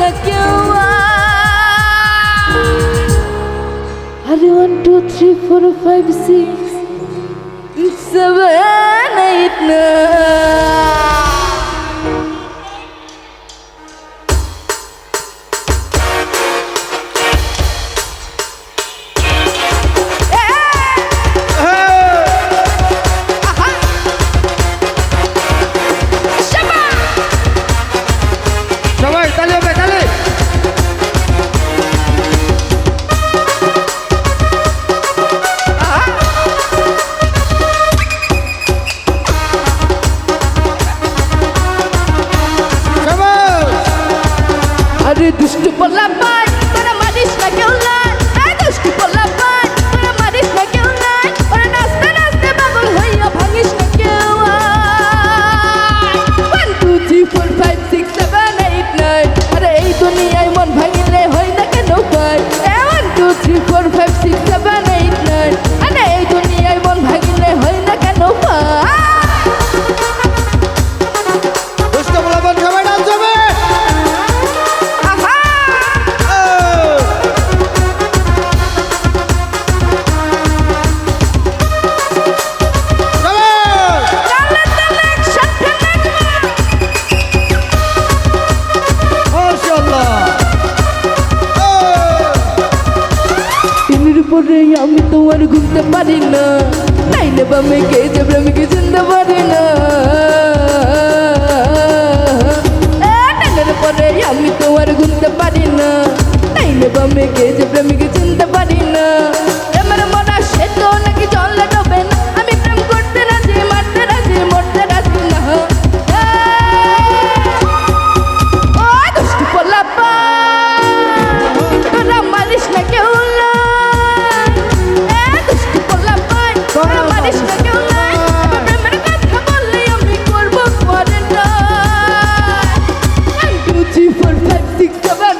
that you are. Are you one, two, three, four, five, six, seven, eight, nine? পরে আমি তো আর ঘুরতে পারি না। নাইলে বা মেয়েকে যে প্রেমিকে চিনতে পারি না। পরে আমি তো আর ঘুরতে পারি না। নাইলে বা মেয়েকে যে প্রেমিকে চিনতে পারি না। Two, four, five, six, seven.